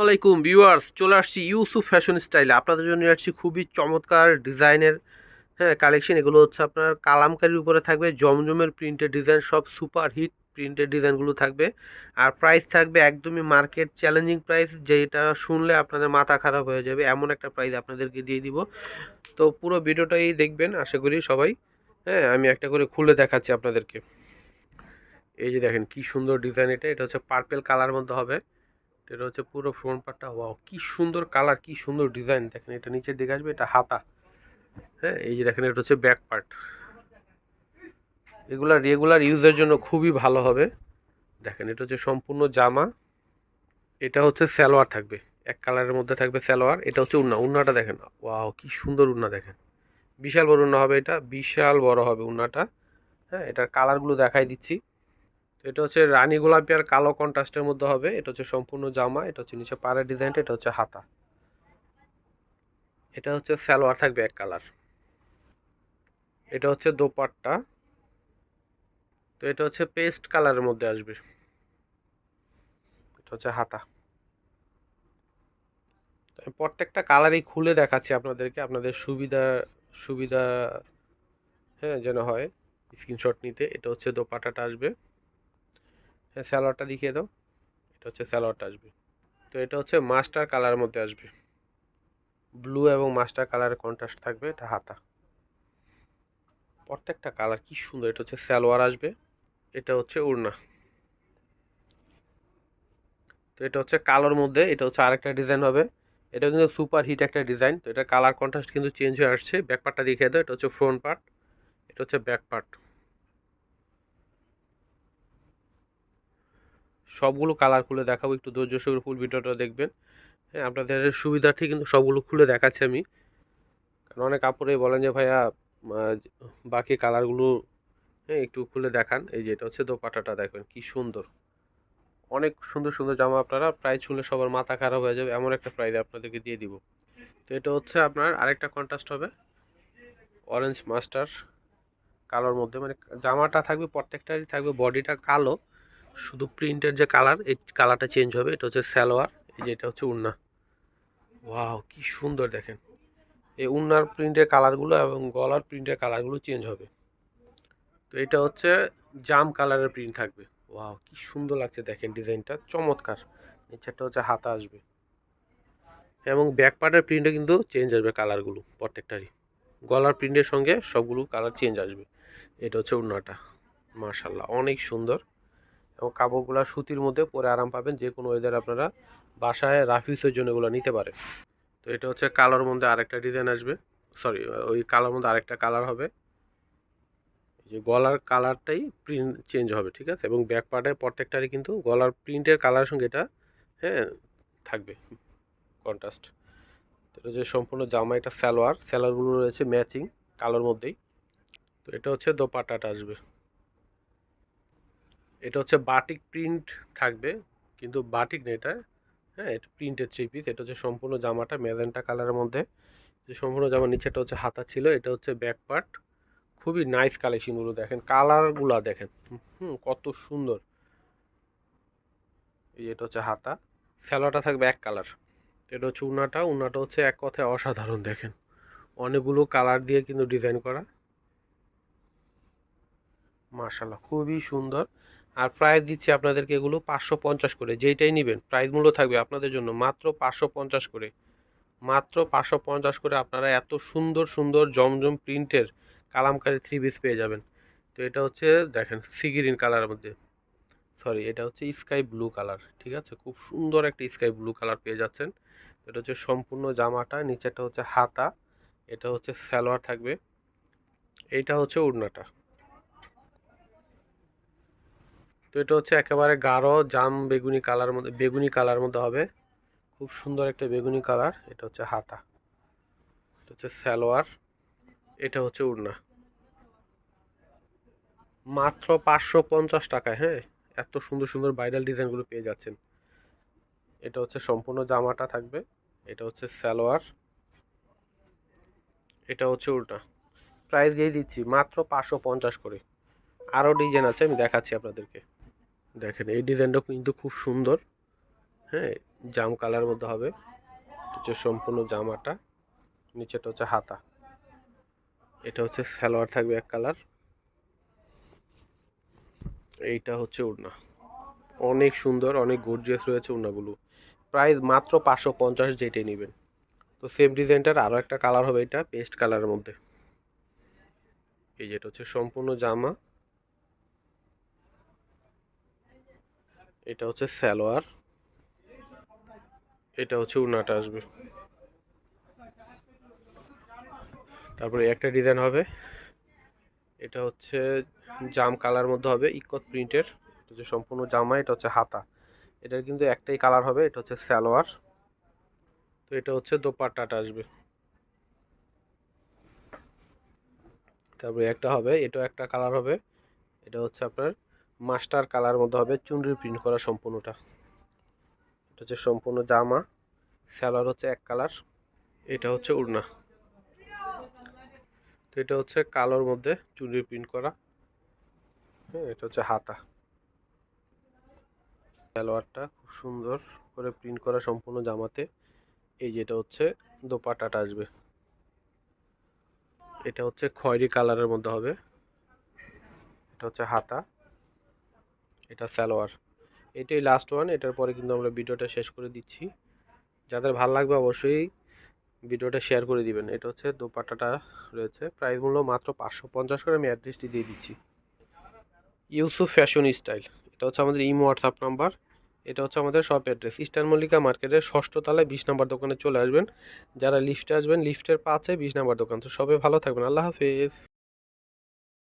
আসসালামাইকুম ভিউয়ার্স, চলে আসছি ইউসুফ ফ্যাশন স্টাইলে। আপনাদের জন্য আসছি খুবই চমৎকার ডিজাইনের হ্যাঁ কালেকশন। এগুলো হচ্ছে আপনার কালামকারির উপরে থাকবে, জমজমের প্রিন্টের ডিজাইন, সব সুপার হিট প্রিন্টের ডিজাইনগুলো থাকবে। আর প্রাইস থাকবে একদমই মার্কেট চ্যালেঞ্জিং প্রাইস, যেটা শুনলে আপনাদের মাথা খারাপ হয়ে যাবে। এমন একটা প্রাইস আপনাদেরকে দিয়ে দিব। তো পুরো ভিডিওটাই দেখবেন, আশা করি সবাই হ্যাঁ আমি একটা করে খুলে দেখাচ্ছি আপনাদেরকে। এই যে দেখেন কি সুন্দর ডিজাইন এটা এটা হচ্ছে পার্পেল কালার মধ্যে হবে। এটা হচ্ছে পুরো ফ্রন্ট পার্টটা ওয়াও কি সুন্দর কালার কি সুন্দর ডিজাইন দেখেন, এটা নিচের দিকে আসবে, এটা হাতা। হ্যাঁ এই যে দেখেন, এটা হচ্ছে ব্যাক পার্ট এগুলা রেগুলার ইউজের জন্য খুবই ভালো হবে। দেখেন, এটা হচ্ছে সম্পূর্ণ জামা। এটা হচ্ছে সালোয়ার থাকবে। এক কালারের মধ্যে থাকবে সালোয়ার। এটা হচ্ছে উন্না। উন্নাটা দেখেন ওয়াও কি সুন্দর উন্না দেখেন। বিশাল বড় উন্না হবে এটা। বিশাল বড় হবে উন্নাটা। হ্যাঁ এটার কালারগুলো দেখাই দিচ্ছি। তো এটা হচ্ছে রানী গোলাপি আর কালো কন্ট্রাস্টের মধ্যে হবে। এটা হচ্ছে সম্পূর্ণ জামা, এটা হচ্ছে নিচে পাড়ের ডিজাইনটা, এটা হচ্ছে হাতা। এটা হচ্ছে সালোয়ার থাকবে এক কালার। এটা হচ্ছে দোপাট্টা। তো এটা হচ্ছে পেস্ট কালারের মধ্যে আসবে। এটা হচ্ছে হাতা। প্রত্যেকটা কালারই খুলে দেখাচ্ছি আপনাদেরকে, আপনাদের সুবিধা সুবিধা হ্যাঁ যেন হয় স্ক্রিনশট নিতে। এটা হচ্ছে দোপাটাটা আসবে। হ্যাঁ স্যালোয়ারটা দেখিয়ে দাও। এটা হচ্ছে স্যালোয়ারটা আসবে। তো এটা হচ্ছে মাস্টার কালারের মধ্যে আসবে। ব্লু এবং মাস্টার কালারের কন্ট্রাস্ট থাকবে এটা হাতা। প্রত্যেকটা কালার কি সুন্দর, এটা হচ্ছে সালোয়ার আসবে, এটা হচ্ছে উড়না। তো এটা হচ্ছে কালোর মধ্যে, এটা হচ্ছে আরেকটা ডিজাইন হবে। এটা কিন্তু সুপার হিট একটা ডিজাইন তো এটা কালার কন্ট্রাস্ট কিন্তু চেঞ্জ হয়ে আসছে। ব্যাক পার্টটা দেখিয়ে দাও, এটা হচ্ছে ফ্রন্ট পার্ট এটা হচ্ছে ব্যাক পার্ট সবগুলো কালার খুলে দেখাবো, একটু ধৈর্য সহকারে ফুল ভিডিওটা দেখবেন। হ্যাঁ আপনাদের সুবিধার্থে কিন্তু সবগুলো খুলে দেখাচ্ছি আমি। কারণ অনেক কাপড়ে বলেন যে, ভাইয়া বাকি কালারগুলো হ্যাঁ একটু খুলে দেখান। এই যে, এটা হচ্ছে দোপাটাটা দেখবেন কি সুন্দর। অনেক সুন্দর সুন্দর জামা আপনারা, প্রায় শুনলে সবার মাথা খারাপ হয়ে যাবে, এমন একটা প্রাইজ আপনাদেরকে দিয়ে দিব। তো এটা হচ্ছে আপনার আরেকটা কন্ট্রাস্ট হবে। অরেঞ্জ মাস্টার কালোর মধ্যে মানে জামাটা থাকবে, প্রত্যেকটারই থাকবে বডিটা কালো। শুধু প্রিন্টের যে কালার, এই কালারটা চেঞ্জ হবে, এটা হচ্ছে সালোয়ার, এই যে এটা হচ্ছে উন্না। ওয়াও কি সুন্দর দেখেন। এই উন্নার প্রিন্টের কালারগুলো এবং গলার প্রিন্টের কালারগুলো চেঞ্জ হবে। তো এটা হচ্ছে জাম কালারের প্রিন্ট থাকবে। ওয়াও কি সুন্দর লাগছে দেখেন ডিজাইনটা, চমৎকার। নিচেরটা হচ্ছে হাতা আসবে। এবং ব্যাক পার্টের প্রিন্টে কিন্তু চেঞ্জ আসবে কালারগুলো প্রত্যেকটারই। গলার প্রিন্টের সঙ্গে সবগুলো কালার চেঞ্জ আসবে। এটা হচ্ছে উন্নাটা। মার্শাল্লাহ অনেক সুন্দর। এবং কাপড়গুলো সুতির মধ্যে পরে আরাম পাবেন যে কোনো ওয়েদার আপনারা বাসায় রাফিউসের জন্য এগুলো নিতে পারেন। তো এটা হচ্ছে কালার মধ্যে আরেকটা ডিজাইন আসবে। সরি ওই কালার মধ্যে আরেকটা কালার হবে। যে গলার কালারটাই প্রিন্ট চেঞ্জ হবে, ঠিক আছে? এবং ব্যাক পার্টে প্রত্যেকটারই কিন্তু গলার প্রিন্টের কালারের সঙ্গে এটা হ্যাঁ থাকবে। কন্ট্রাস্ট তো এটা হচ্ছে সম্পূর্ণ জামা, এটা সালোয়ার। স্যালোয়ারগুলো রয়েছে ম্যাচিং কালোর মধ্যেই। তো এটা হচ্ছে দোপাট্টাটা আসবে। এটা হচ্ছে বাটিক প্রিন্ট থাকবে, কিন্তু বাটিক না এটা। হ্যাঁ এটা প্রিন্টের থ্রি পিস এটা হচ্ছে সম্পূর্ণ জামাটা ম্যাজেন্টা কালারের মধ্যে। যে সম্পূর্ণ জামার নিচেটা হচ্ছে হাতা ছিল, এটা হচ্ছে ব্যাক পার্ট খুবই নাইস কালেকশনগুলো দেখেন কালারগুলো দেখেন। হুম কত সুন্দর। এই এটা হচ্ছে হাতা। স্যালোয়ারটা থাকবে এক কালার এটা হচ্ছে উনাটা উনাটা হচ্ছে এক কথায় অসাধারণ দেখেন। অনেকগুলো কালার দিয়ে কিন্তু ডিজাইন করা। মার্শাল্লাহ খুবই সুন্দর। আর প্রাইস দিচ্ছি আপনাদেরকে এগুলো পাঁচশো পঞ্চাশ করে, যেইটাই নেবেন। প্রাইস মূল্য থাকবে আপনাদের জন্য মাত্র পাঁচশো পঞ্চাশ করে। মাত্র পাঁচশো পঞ্চাশ করে আপনারা এত সুন্দর সুন্দর, জমজম প্রিন্টের কালামকারি থ্রি পিস পেয়ে যাবেন। তো এটা হচ্ছে, দেখেন সিগিরিন কালারের মধ্যে। সরি এটা হচ্ছে স্কাই ব্লু কালার ঠিক আছে? খুব সুন্দর একটা স্কাই ব্লু কালার পেয়ে যাচ্ছেন। এটা হচ্ছে সম্পূর্ণ জামাটা নিচেটা হচ্ছে হাতা, এটা হচ্ছে সালোয়ার থাকবে। এইটা হচ্ছে উড়নাটা তো এটা হচ্ছে একেবারে গাঢ়, জাম বেগুনি কালার মধ্যে, বেগুনি কালার মধ্যে হবে। খুব সুন্দর একটা বেগুনি কালার এটা হচ্ছে হাতা। এটা হচ্ছে সালোয়ার, এটা হচ্ছে উড়না। মাত্র পাঁচশো পঞ্চাশ টাকায় হ্যাঁ? এত সুন্দর সুন্দর ভাইরাল ডিজাইনগুলো পেয়ে যাচ্ছেন। এটা হচ্ছে সম্পূর্ণ জামাটা থাকবে, এটা হচ্ছে সালোয়ার, এটা হচ্ছে উল্টা প্রাইস দিয়ে দিচ্ছি, মাত্র পাঁচশো পঞ্চাশ করে। আরও ডিজাইন আছে, আমি দেখাচ্ছি আপনাদেরকে। দেখেন, এই ডিজাইনটা কিন্তু খুব সুন্দর। হ্যাঁ জাম কালার মধ্যে হবে। হচ্ছে সম্পূর্ণ জামাটা নিচেটা হচ্ছে হাতা। এটা হচ্ছে সালোয়ার থাকবে এক কালার। এইটা হচ্ছে উড়না। অনেক সুন্দর, অনেক গর্জিয়াস রয়েছে উড়নাগুলো। প্রাইস মাত্র পাঁচশো পঞ্চাশ যেটাই নেবেন। তো সেম ডিজাইনটার আরও একটা কালার হবে এটা পেস্ট কালারের মধ্যে। এই যেটা হচ্ছে সম্পূর্ণ জামা। এটা হচ্ছে সালোয়ার। এটা হচ্ছে উনাটা আসবে। তারপরে একটা ডিজাইন হবে। এটা হচ্ছে জাম কালার মধ্যে হবে ইকত প্রিন্টের। হচ্ছে সম্পূর্ণ জামা, এটা হচ্ছে হাতা। এটার কিন্তু একটাই কালার হবে, এটা হচ্ছে সালোয়ার। তো এটা হচ্ছে দোপাট্টাটা আসবে। তারপরে একটা হবে, এটাও একটা কালার হবে। এটা হচ্ছে আপনার মাস্টার কালার মধ্যে হবে চুনরি প্রিন্ট করা সম্পূর্ণটা। এটা হচ্ছে সম্পূর্ণ জামা, সালোয়ার হচ্ছে এক কালার, এটা হচ্ছে উড়না। তো এটা হচ্ছে কালোর মধ্যে চুনরি প্রিন্ট করা। হ্যাঁ এটা হচ্ছে হাতা। সালোয়ারটা খুব সুন্দর করে প্রিন্ট করা সম্পূর্ণ জামাতে। এই যেটা হচ্ছে দোপাট্টাটা আসবে। এটা হচ্ছে খয়েরি কালারের মধ্যে হবে। এটা হচ্ছে হাতা। এটা সালোয়ার। এটাই লাস্ট ওয়ান এটার পরে কিন্তু আমরা ভিডিওটা শেষ করে দিচ্ছি। যাদের ভালো লাগবে অবশ্যই ভিডিওটা শেয়ার করে দিবেন। এটা হচ্ছে দোপাট্টাটা রয়েছে। প্রাইস মূল্য মাত্র পাঁচশো পঞ্চাশ করে আমি অ্যাড্রেসটি দিয়ে দিচ্ছি। ইউসুফ ফ্যাশন স্টাইল এটা হচ্ছে আমাদের ইমো হোয়াটসঅ্যাপ নাম্বার এটা হচ্ছে আমাদের শপ অ্যাড্রেস ইস্টার্ন মল্লিকা মার্কেটের ষষ্ঠ তলায় বিশ নাম্বার দোকানে চলে আসবেন। যারা লিফটে আসবেন লিফটের পাশে বিশ নাম্বার দোকান। তো সবাই ভালো থাকবেন। আল্লাহ হাফেজ।